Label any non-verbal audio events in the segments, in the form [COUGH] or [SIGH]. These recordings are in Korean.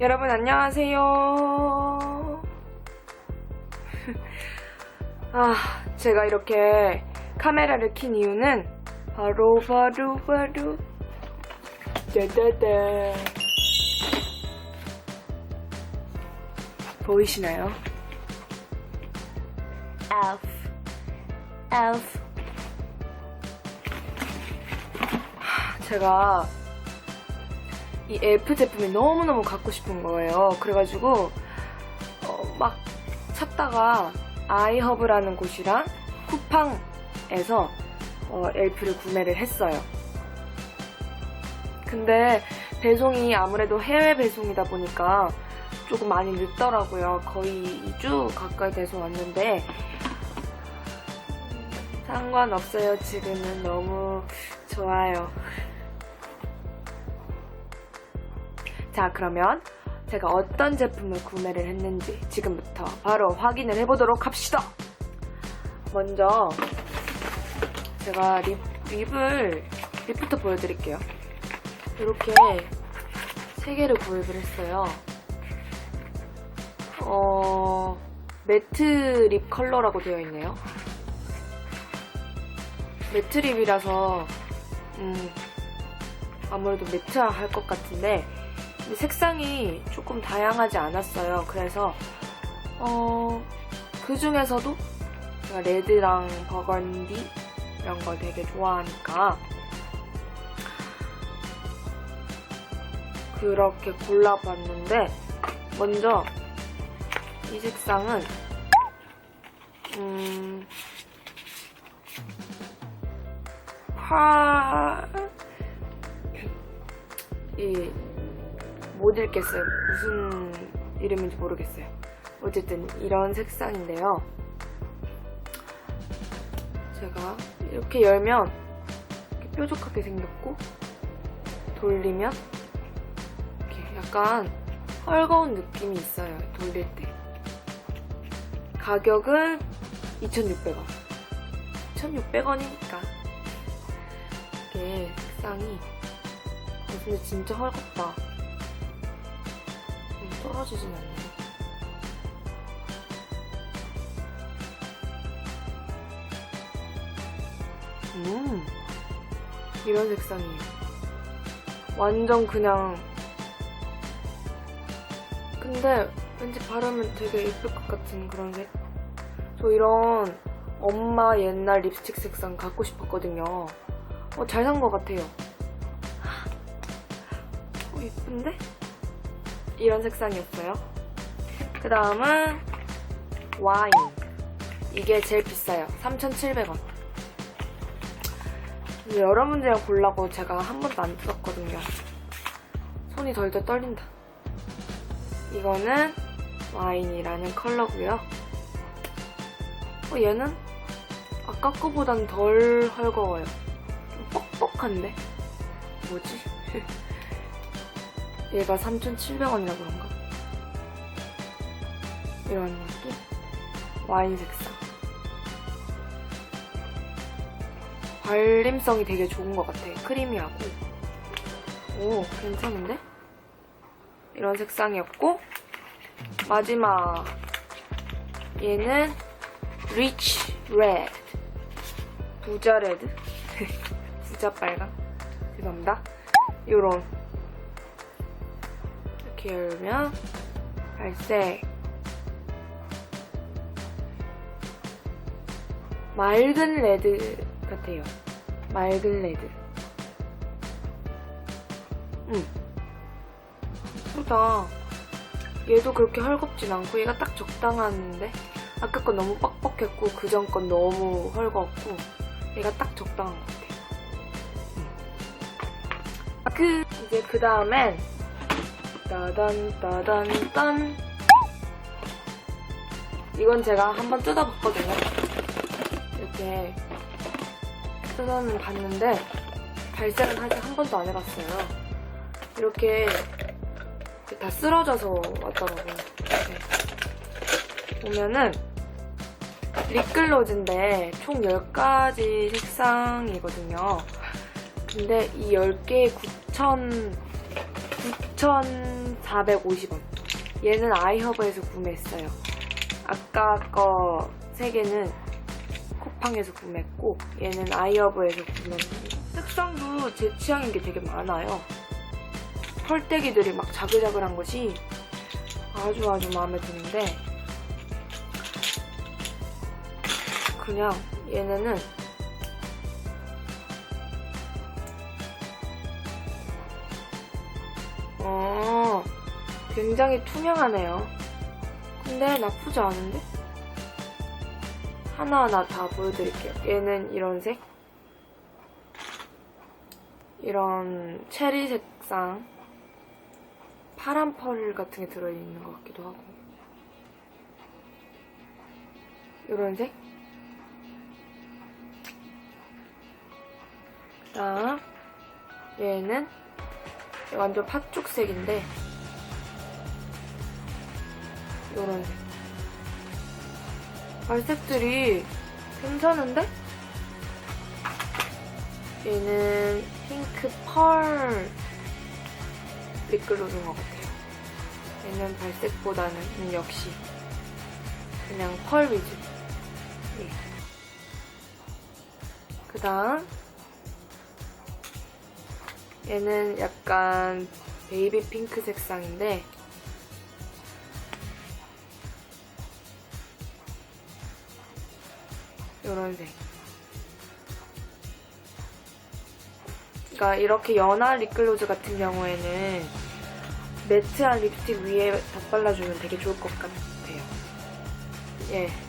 여러분 안녕하세요. [LAUGHS] 아, 제가 이렇게 카메라를 킨 이유는 바로 바로 바로 짜자잔 보이시나요? elf elf 제가 이 엘프 제품이 너무너무 갖고 싶은 거예요. 그래가지고 어, 막 찾다가 아이허브라는 곳이랑 쿠팡에서 어, 엘프를 구매를 했어요. 근데 배송이 아무래도 해외 배송이다 보니까 조금 많이 늦더라고요. 거의 2주 가까이 돼서 왔는데 상관없어요. 지금은 너무 좋아요. 자, 그러면 제가 어떤 제품을 구매를 했는지 지금부터 바로 확인을 해보도록 합시다. 먼저 제가 립, 립을 립부터 보여드릴게요. 이렇게 세 개를 구입을 했어요. 어, 매트 립 컬러라고 되어 있네요. 매트 립이라서 음, 아무래도 매트할 것 같은데 색상이 조금 다양하지 않았어요. 그래서 어, 그 중에서도 제가 레드랑 버건디 이런 걸 되게 좋아하니까 그렇게 골라봤는데 먼저 이 색상은 음 파... 이, 못 읽겠어요. 무슨 이름인지 모르겠어요. 어쨌든 이런 색상인데요. 제가 이렇게 열면 이렇게 뾰족하게 생겼고 돌리면 이렇게 약간 헐거운 느낌이 있어요. 돌릴 때. 가격은 2,600원. 2,600원이니까. 이게 색상이 어, 근데 진짜 헐겁다. 음, 떨어지진 않네. 음, 이런 색상이에요. 완전 그냥. 근데 왠지 바르면 되게 예쁠 것 같은 그런 색. 저 이런 엄마 옛날 립스틱 색상 갖고 싶었거든요. 어, 잘 산 것 같아요. 어, 예쁜데? 이런 색상이었어요. 그 다음은 와인. 이게 제일 비싸요. 3,700원. 여러 문제를 고르려고 제가 한 번도 안 뜯었거든요. 손이 덜덜 떨린다. 이거는 와인이라는 컬러고요. 어, 얘는 아까 거보단 덜 헐거워요. 좀 뻑뻑한데? 뭐지? [LAUGHS] 얘가 3,700원이라 그런가? 이런 느낌? 와인 색상. 발림성이 되게 좋은 것 같아. 크리미하고. 오, 괜찮은데? 이런 색상이었고, 마지막. 얘는 레드. 부자 레드? [LAUGHS] 부자 빨강? 죄송합니다. 요런. 이렇게 열면, 갈색. 맑은 레드 같아요. 맑은 레드. 응. 예쁘다. 얘도 그렇게 헐겁진 않고 얘가 딱 적당한데 아까 건 너무 뻑뻑했고 그 전 건 너무 헐거웠고 얘가 딱 적당한 것 같아요. 응. 아, 그 이제 그 다음엔 따단 따단 딴 이건 제가 한번 뜯어봤거든요. 이렇게 뜯어는 봤는데 발색은 아직 한 번도 안 해봤어요. 이렇게 다 쓰러져서 왔더라고요. 네. 보면은 립글로즈인데 총 10가지 색상이거든요. 근데 이 10개에 9,000, 450원. 얘는 아이허브에서 구매했어요. 아까 거세 개는 쿠팡에서 구매했고 얘는 아이허브에서 구매했습니다. 색상도 제 취향인 게 되게 많아요. 펄떼기들이 막 자글자글한 것이 아주 아주 마음에 드는데 그냥 얘네는 굉장히 투명하네요. 근데 나쁘지 않은데? 하나하나 다 보여드릴게요. 얘는 이런 색. 이런 체리 색상. 파란 펄 같은 게 들어있는 것 같기도 하고. 이런 색. 그 다음, 얘는 완전 팥죽색인데, 이런 색. 발색들이 괜찮은데? 얘는 핑크 펄 립글로즈인 것 같아요. 얘는 발색보다는 역시 그냥 펄 위주. 예. 그 다음 얘는 약간 베이비 핑크 색상인데 요런 색. 그러니까 이렇게 연한 립글로즈 같은 경우에는 매트한 립스틱 위에 덧발라주면 되게 좋을 것 같아요. 예.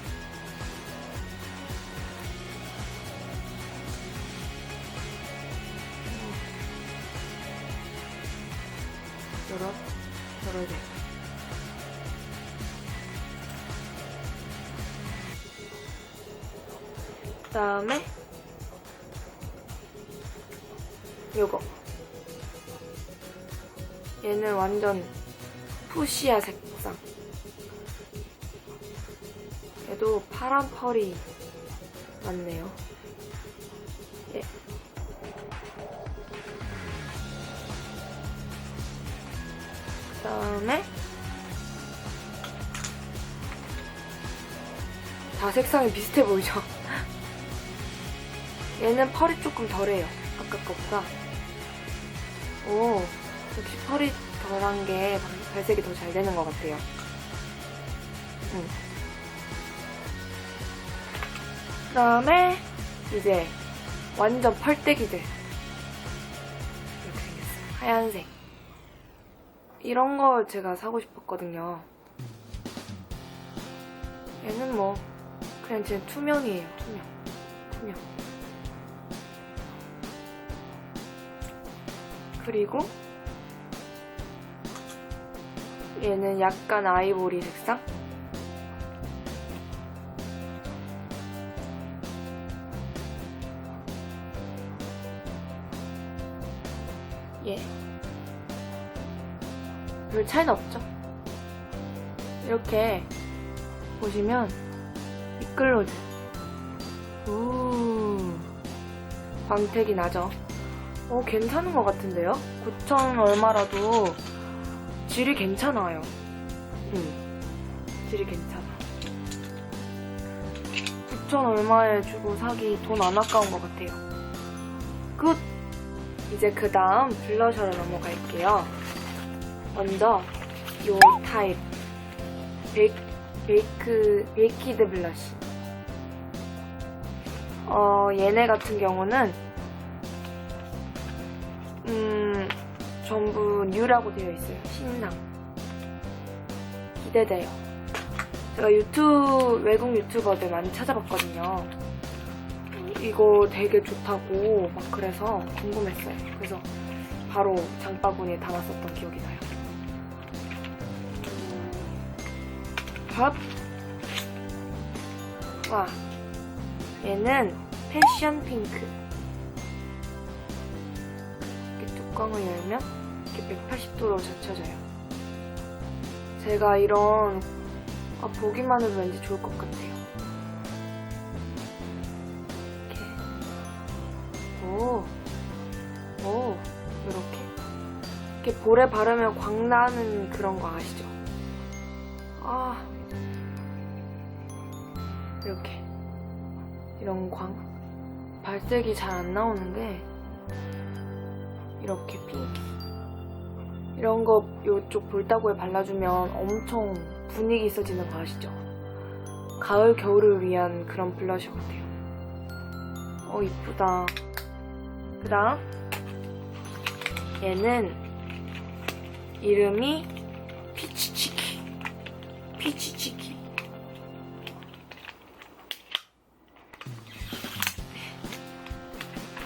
다음에 요거 얘는 완전 푸시아 색상 얘도 파란 펄이 많네요 예. 그 다음에 다 색상이 비슷해 보이죠? 얘는 펄이 조금 덜해요. 아까 거보다. 오, 역시 펄이 덜한 게 발색이 더 잘 되는 것 같아요. 음. 그 다음에 이제 완전 펄떼기들. 이렇게 생겼어요. 하얀색. 이런 거 제가 사고 싶었거든요. 얘는 뭐 그냥 제 투명이에요. 투명. 투명. 그리고 얘는 약간 아이보리 색상? 예. 별 차이는 없죠? 이렇게 보시면 미끌로즈 우 광택이 나죠? 어, 괜찮은 것 같은데요? 9천 얼마라도 질이 괜찮아요. 음, 질이 괜찮아. 9천 얼마에 주고 사기 돈 안 아까운 것 같아요. 굿! 이제 그 다음 블러셔로 넘어갈게요. 먼저 요 타입 베이, 베이크, 베이키드 블러쉬. 어, 얘네 같은 경우는 음, 전부 뉴라고 되어 있어요. 신상. 기대돼요. 제가 유튜브, 외국 유튜버들 많이 찾아봤거든요. 이거 되게 좋다고 막 그래서 궁금했어요. 그래서 바로 장바구니에 담았었던 기억이 나요. 밥. 와. 얘는 패션 핑크. 뚜껑을 열면 이렇게 180도로 젖혀져요. 제가 이런 아, 보기만 해도 왠지 좋을 것 같아요. 이렇게. 오, 오, 이렇게. 이렇게 볼에 바르면 광 나는 그런 거 아시죠? 아. 이렇게. 이런 광. 발색이 잘 안 나오는 게 이렇게 핑크 이런 거 이쪽 볼따구에 발라주면 엄청 분위기 있어지는 거 아시죠? 가을 겨울을 위한 그런 블러셔 같아요. 어 이쁘다. 그 다음 얘는 이름이 피치치키. 피치치키.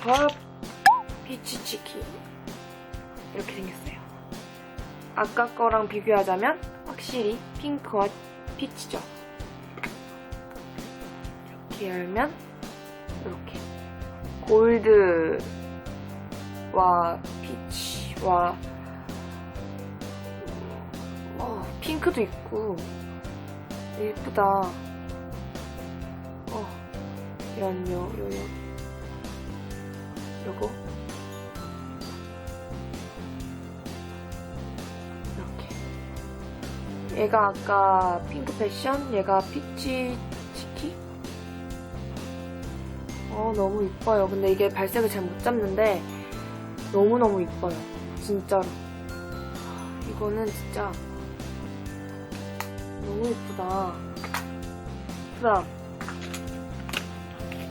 헐 피치치키. 이렇게 생겼어요. 아까 거랑 비교하자면 확실히 핑크와 피치죠. 이렇게 열면 이렇게 골드와 피치와 어, 핑크도 있고 예쁘다. 어, 이런 요, 요, 요. 요거. 얘가 아까 핑크 패션, 얘가 피치 치키. 어, 너무 이뻐요. 근데 이게 발색을 잘 못 잡는데 너무너무 이뻐요. 진짜로. 이거는 진짜 너무 이쁘다. 그 다음,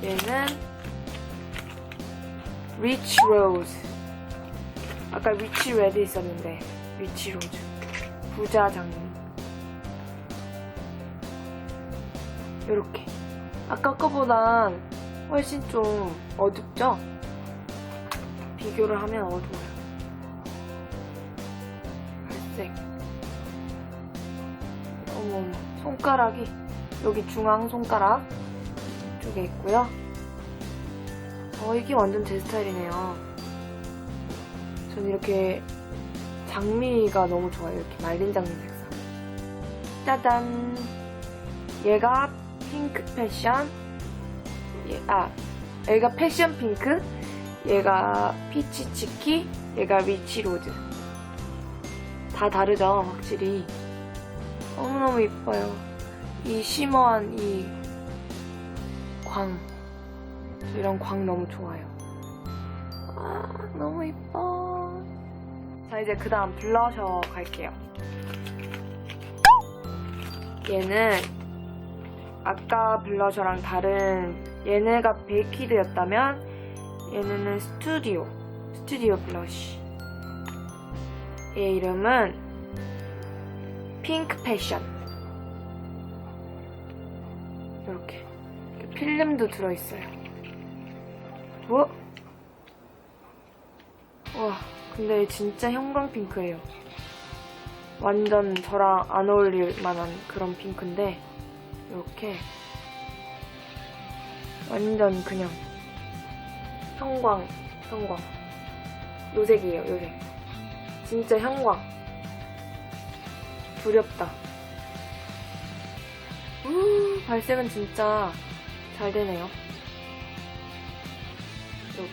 얘는 리치 로즈. 아까 리치 레드 있었는데, 리치 로즈. 부자 장미. 요렇게. 아까 거보단 훨씬 좀 어둡죠? 비교를 하면 어두워요. 발색. 어머, 손가락이 여기 중앙 손가락 쪽에 있고요. 어, 이게 완전 제 스타일이네요. 전 이렇게 장미가 너무 좋아요. 이렇게 말린 장미 색상. 짜잔! 얘가 핑크 패션. 얘, 아, 얘가 패션 핑크. 얘가 피치 치키. 얘가 리치 로즈. 다 다르죠, 확실히. 너무너무 이뻐요. 이 쉬머한 이 광. 저 이런 광 너무 좋아요. 아, 너무 이뻐. 자, 이제 그 다음 블러셔 갈게요. 얘는 아까 블러셔랑 다른 얘네가 베이키드였다면 얘네는 스튜디오. 스튜디오 블러쉬. 얘 이름은 핑크 패션. 이렇게. 이렇게 필름도 들어있어요. 뭐? 와, 근데 진짜 형광핑크예요. 완전 저랑 안 어울릴 만한 그런 핑크인데, 이렇게. 완전 그냥 형광, 형광. 요색이에요, 요색. 진짜 형광. 두렵다. 우, 발색은 진짜 잘 되네요. 여기.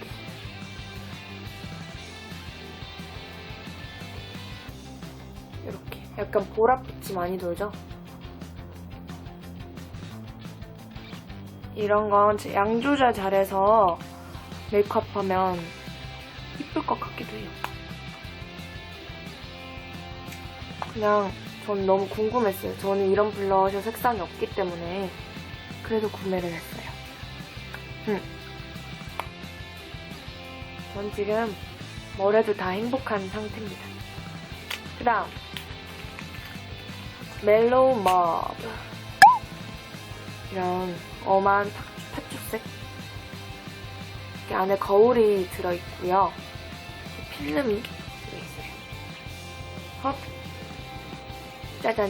이렇게. 약간 보랏빛이 많이 돌죠? 이런 건 양 조절 잘해서 메이크업 하면 이쁠 것 같기도 해요. 그냥 전 너무 궁금했어요. 저는 이런 블러셔 색상이 없기 때문에 그래서 구매를 했어요. 음. 전 지금 뭐래도 다 행복한 상태입니다. 그 다음 멜로우 머브 이런 엄한 파- 파초색 이렇게 안에 거울이 들어있고요. 필름이 들어있어요. 헛 짜잔.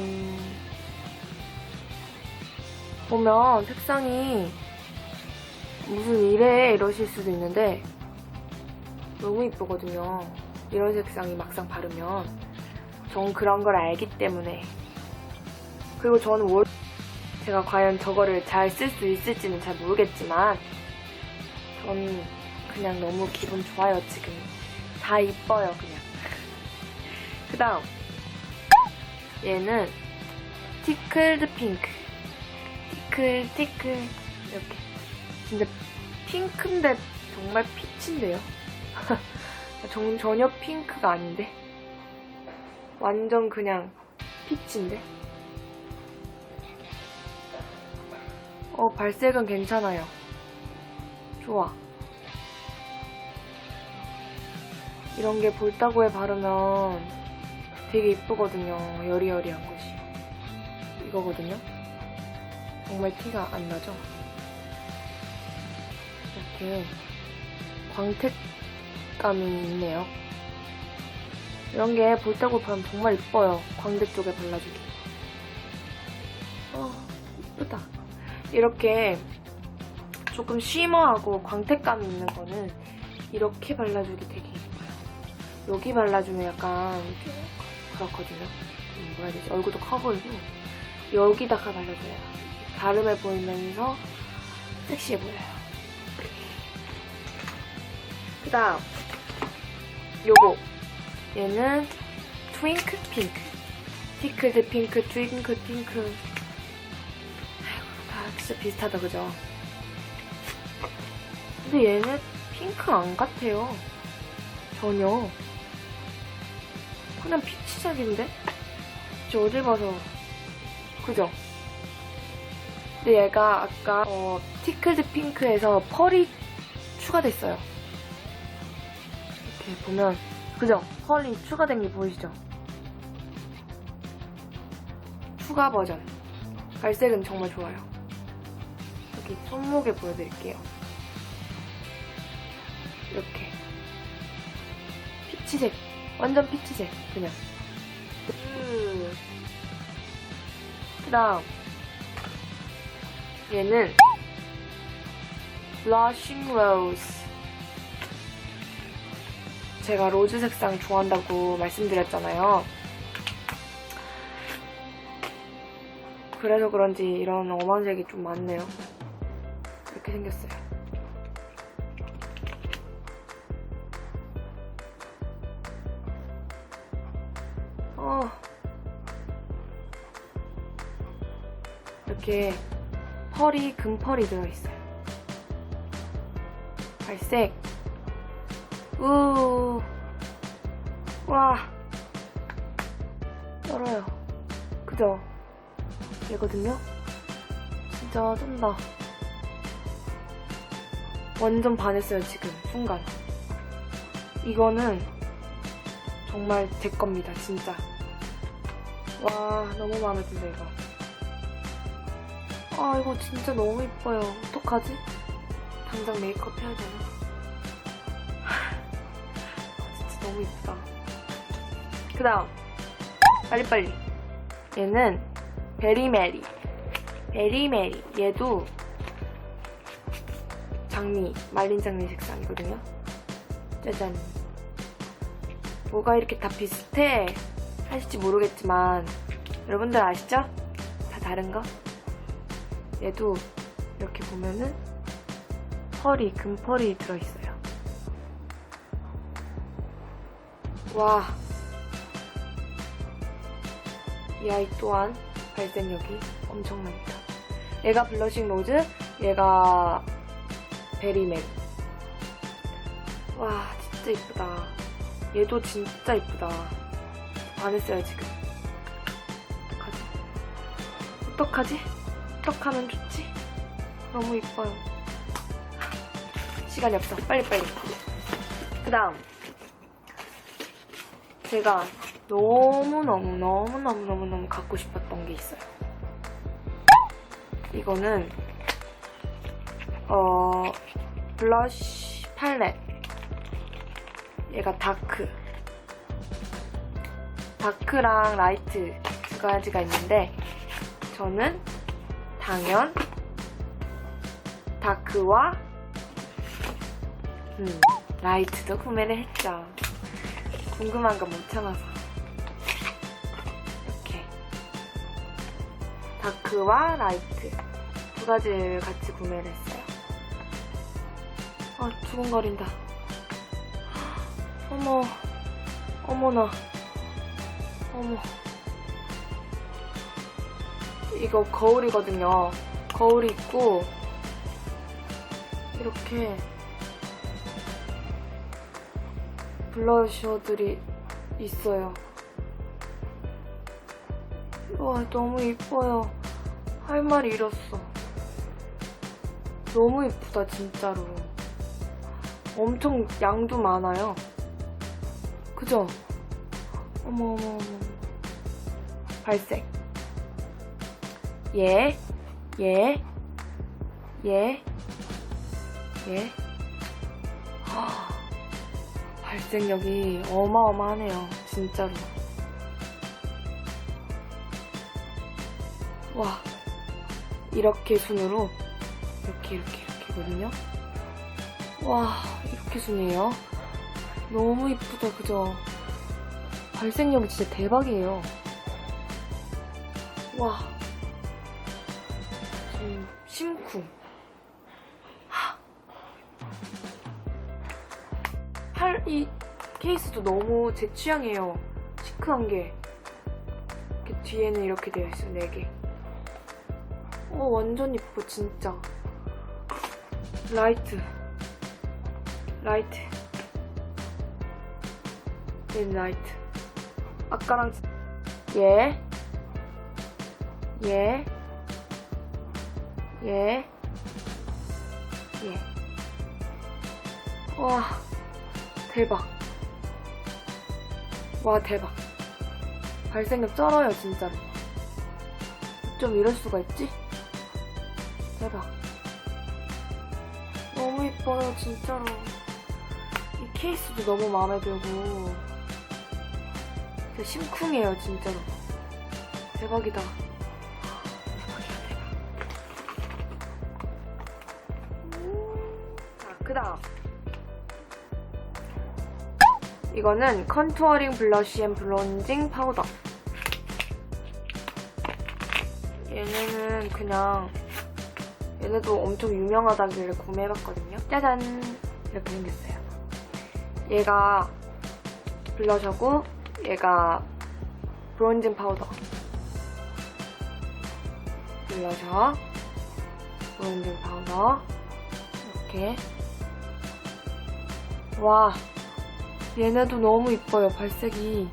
보면 색상이 무슨 이래 이러실 수도 있는데 너무 이쁘거든요. 이런 색상이 막상 바르면 전 그런 걸 알기 때문에 그리고 저는 월 제가 과연 저거를 잘 쓸 수 있을지는 잘 모르겠지만 전 그냥 너무 기분 좋아요 지금. 다 이뻐요 그냥. [LAUGHS] 그 다음. 얘는 티클드 핑크. 티클 티클. 이렇게. 진짜 핑크인데 정말 피치인데요? [LAUGHS] 정, 전혀 핑크가 아닌데? 완전 그냥 피치인데 어 발색은 괜찮아요 좋아 이런 게 볼따구에 바르면 되게 이쁘거든요. 여리여리한 것이. 이거거든요. 정말 티가 안 나죠? 이렇게 광택감이 있네요. 이런 게 볼따구에 바르면 정말 이뻐요. 광대 쪽에 발라주기. 어, 이쁘다. 이렇게 조금 쉬머하고 광택감이 있는 거는 이렇게 발라주기 되게 이뻐요. 여기 발라주면 약간 그렇거든요. 음, 뭐라 해야 되지? 얼굴도 커 보이고 여기다가 발라줘요. 다름해 보이면서 섹시해 보여요. 그 다음 요거 얘는 트윙크 핑크 티클드 핑크 트윙크 핑크 진짜 비슷하다 그죠? 근데 얘는 핑크 안 같아요. 전혀. 그냥 피치색인데? 저 어딜 봐서. 그죠? 근데 얘가 아까 어, 티클드 핑크에서 펄이 추가됐어요. 이렇게 보면 그죠? 펄이 추가된 게 보이시죠? 추가 버전. 갈색은 정말 좋아요. 여기 손목에 보여드릴게요. 이렇게. 피치색. 완전 피치색. 그냥. 음. 그 다음. 얘는 Blushing Rose. 제가 로즈 색상 좋아한다고 말씀드렸잖아요. 그래서 그런지 이런 어만색이 좀 많네요. 이렇게 생겼어요. 어. 이렇게 펄이 금펄이 들어있어요. 갈색. 우. 와. 떨어요. 그죠? 얘거든요? 진짜 쩐다. 완전 반했어요, 지금. 순간. 이거는 정말 제 겁니다, 진짜. 와, 너무 마음에 든다, 이거. 아, 이거 진짜 너무 이뻐요. 어떡하지? 당장 메이크업 해야 되나? 아, 진짜 너무 이쁘다. 그 다음. 빨리빨리. 얘는 베리메리. 베리메리. 얘도 장미, 말린 장미 색상이거든요. 짜잔. 뭐가 이렇게 다 비슷해 하실지 모르겠지만 여러분들 아시죠? 다 다른 거? 얘도 이렇게 보면은 펄이 금펄이 들어있어요. 와. 이 아이 또한 발색력이 엄청납니다. 얘가 블러싱 로즈, 얘가 베리맥. 와, 진짜 이쁘다. 얘도 진짜 이쁘다. 반했어요, 지금. 어떡하지? 어떡하지? 어떡하면 좋지? 너무 이뻐요. 시간이 없어. 빨리빨리. 그 다음. 제가 너무너무너무너무너무너무 갖고 싶었던 게 있어요. 이거는, 어, 블러쉬 팔렛. 얘가 다크. 다크랑 라이트 두 가지가 있는데, 저는 당연 다크와 음, 라이트도 구매를 했죠. 궁금한 거 못 참아서. 이렇게. 다크와 라이트 두 가지를 같이 구매를 했어요. 아, 두근거린다. 어머, 어머나. 어머. 이거 거울이거든요. 거울이 있고, 이렇게 블러셔들이 있어요. 와, 너무 이뻐요. 할 말이 잃었어. 너무 이쁘다, 진짜로. 엄청 양도 많아요. 그죠? 어머, 어머, 어머. 발색. 얘, 얘, 얘, 얘. 하, 발색력이 어마어마하네요. 진짜로. 와. 이렇게 순으로. 이렇게, 이렇게, 이렇게거든요. 와, 이렇게 순이에요. 너무 이쁘다, 그죠? 발색력이 진짜 대박이에요. 와. 지금 심쿵. 하. 팔, 이 케이스도 너무 제 취향이에요. 시크한 게. 이렇게 뒤에는 이렇게 되어 있어요, 네 개. 어, 완전 이뻐, 진짜. 라이트. 라이트. 얘는 라이트. 아까랑 진- 얘. 얘. 얘. 얘. 와. 대박. 와, 대박. 발색력 쩔어요, 진짜로. 좀 이럴 수가 있지? 대박. 너무 이뻐요, 진짜로. 이 케이스도 너무 마음에 들고. 진짜 심쿵해요, 진짜로. 대박이다. 대박이야, 대박. 자, 그 다음. 이거는 컨투어링 블러쉬 앤 블론징 파우더. 얘네는 그냥 얘네도 엄청 유명하다길래 구매해봤거든요. 짜잔! 이렇게 생겼어요. 얘가 블러셔고 얘가 브론징 파우더. 블러셔, 브론징 파우더 이렇게 와 얘네도 너무 이뻐요. 발색이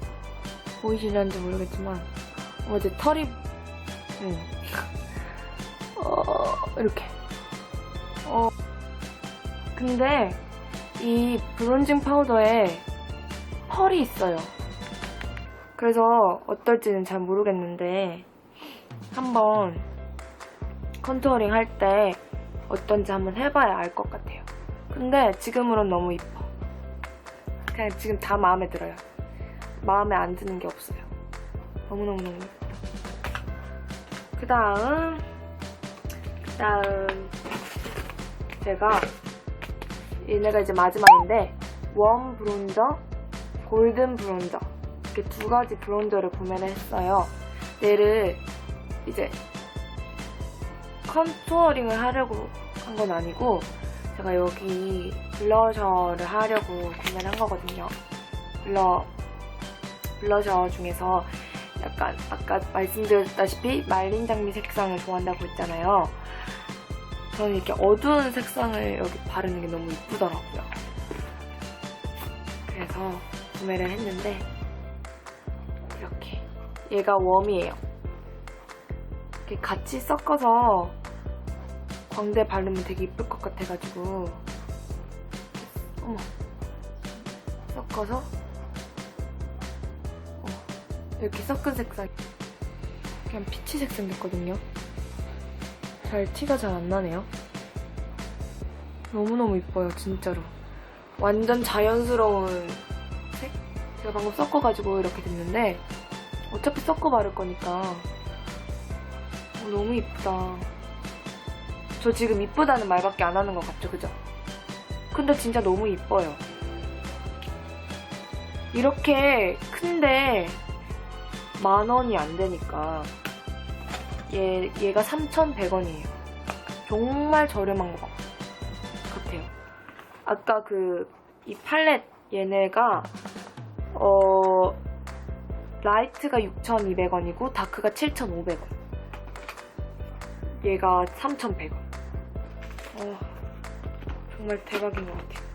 보이시는지 모르겠지만 어제 털이 응. [LAUGHS] 어, 이렇게. 어, 근데 이 브론징 파우더에 펄이 있어요. 그래서 어떨지는 잘 모르겠는데 한번 컨투어링 할 때 어떤지 한번 해봐야 알 것 같아요. 근데 지금으론 너무 이뻐. 그냥 지금 다 마음에 들어요. 마음에 안 드는 게 없어요. 너무너무너무. 그 다음, 그 다음, 제가, 얘네가 이제 마지막인데, 웜 브론저, 골든 브론저. 이렇게 두 가지 브론저를 구매를 했어요. 얘를 이제 컨투어링을 하려고 한 건 아니고, 제가 여기 블러셔를 하려고 구매를 한 거거든요. 블러, 블러셔 중에서 약간 아까 말씀드렸다시피 말린 장미 색상을 좋아한다고 했잖아요. 저는 이렇게 어두운 색상을 여기 바르는 게 너무 이쁘더라고요. 그래서 구매를 했는데 이렇게 얘가 웜이에요. 이렇게 같이 섞어서 광대 바르면 되게 이쁠 것 같아가지고 어머 섞어서 이렇게 섞은 색상 그냥 피치 색상 됐거든요 잘 티가 잘 안 나네요. 너무너무 이뻐요 진짜로. 완전 자연스러운 색? 제가 방금 섞어가지고 이렇게 됐는데 어차피 섞어 바를 거니까. 어, 너무 이쁘다. 저 지금 이쁘다는 말밖에 안 하는 것 같죠 그죠? 근데 진짜 너무 이뻐요. 이렇게 큰데 만 원이 안 되니까 얘, 얘가 3,100원이에요. 정말 저렴한 것 같아요. 아까 그 이 팔렛 얘네가 어 라이트가 6,200원이고 다크가 7,500원. 얘가 3,100원. 어, 정말 대박인 것 같아요.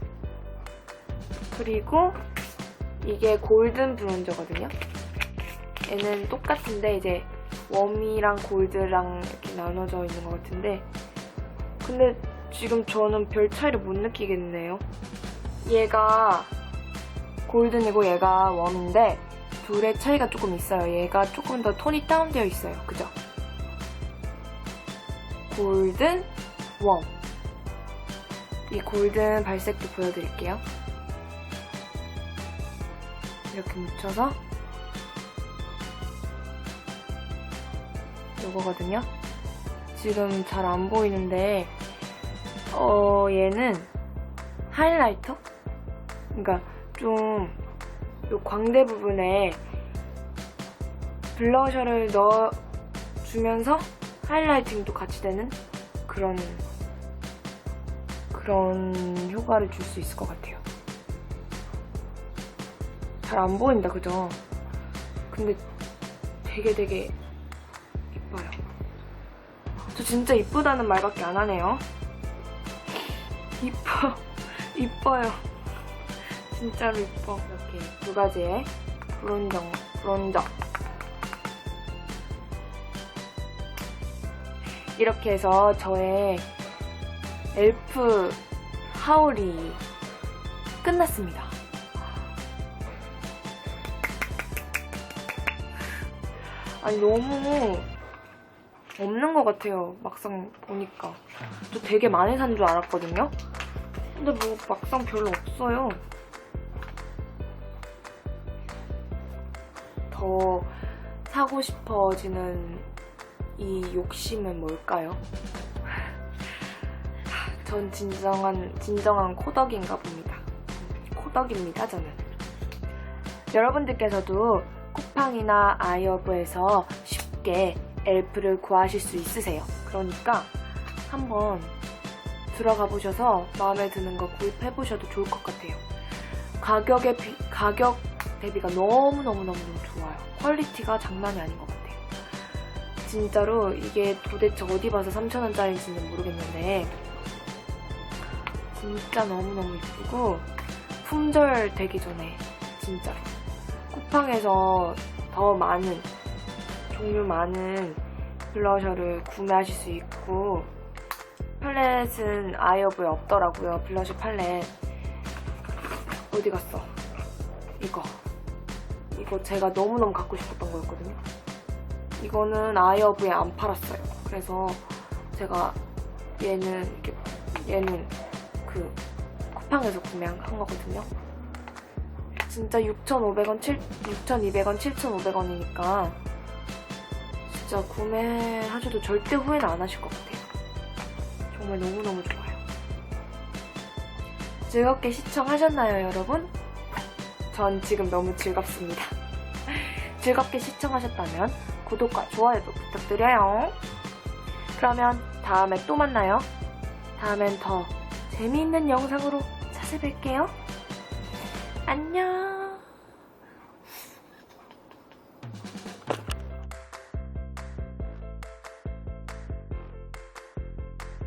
그리고 이게 골든 브론저거든요. 얘는 똑같은데 이제 웜이랑 골드랑 이렇게 나눠져 있는 것 같은데 근데 지금 저는 별 차이를 못 느끼겠네요. 얘가 골든이고 얘가 웜인데 둘의 차이가 조금 있어요. 얘가 조금 더 톤이 다운되어 있어요. 그죠? 골든, 웜. 이 골든 발색도 보여드릴게요. 이렇게 묻혀서 요거거든요. 지금 잘 안 보이는데 어 얘는 하이라이터? 그러니까 좀 요 광대 부분에 블러셔를 넣어주면서 하이라이팅도 같이 되는 그런 그런 효과를 줄 수 있을 것 같아요. 잘 안 보인다, 그죠? 근데 되게 되게 진짜 이쁘다는 말밖에 안 하네요. 이뻐, 이뻐요. 진짜로 이뻐. 이렇게 두 가지의 브론저, 브론저. 이렇게 해서 저의 엘프 하울이 끝났습니다. 아니, 너무 없는 것 같아요. 막상 보니까. 저 되게 많이 산 줄 알았거든요? 근데 뭐 막상 별로 없어요. 더 사고 싶어지는 이 욕심은 뭘까요? [LAUGHS] 전 진정한, 진정한 코덕인가 봅니다. 코덕입니다, 저는. 여러분들께서도 쿠팡이나 아이어브에서 쉽게 엘프를 구하실 수 있으세요. 그러니까 한번 들어가 보셔서 마음에 드는 거 구입해 보셔도 좋을 것 같아요. 가격에 비- 가격 대비가 너무 너무 너무 좋아요. 퀄리티가 장난이 아닌 것 같아요. 진짜로 이게 도대체 어디 봐서 3,000원짜리인지는 모르겠는데 진짜 너무너무 이쁘고 품절 되기 전에 진짜로 쿠팡에서 더 많은 종류 많은 블러셔를 구매하실 수 있고 팔렛은 아이어브에 없더라고요. 블러셔 팔렛 어디 갔어? 이거 이거 제가 너무너무 갖고 싶었던 거였거든요. 이거는 아이어브에 안 팔았어요. 그래서 제가 얘는 얘는 그 쿠팡에서 구매한 한 거거든요. 진짜 6,500원, 7, 6,200원, 7,500원이니까 진짜 구매하셔도 절대 후회는 안 하실 것 같아요. 정말 너무너무 좋아요. 즐겁게 시청하셨나요, 여러분? 전 지금 너무 즐겁습니다. [LAUGHS] 즐겁게 시청하셨다면 구독과 좋아요도 부탁드려요. 그러면 다음에 또 만나요. 다음엔 더 재미있는 영상으로 찾아뵐게요. 안녕.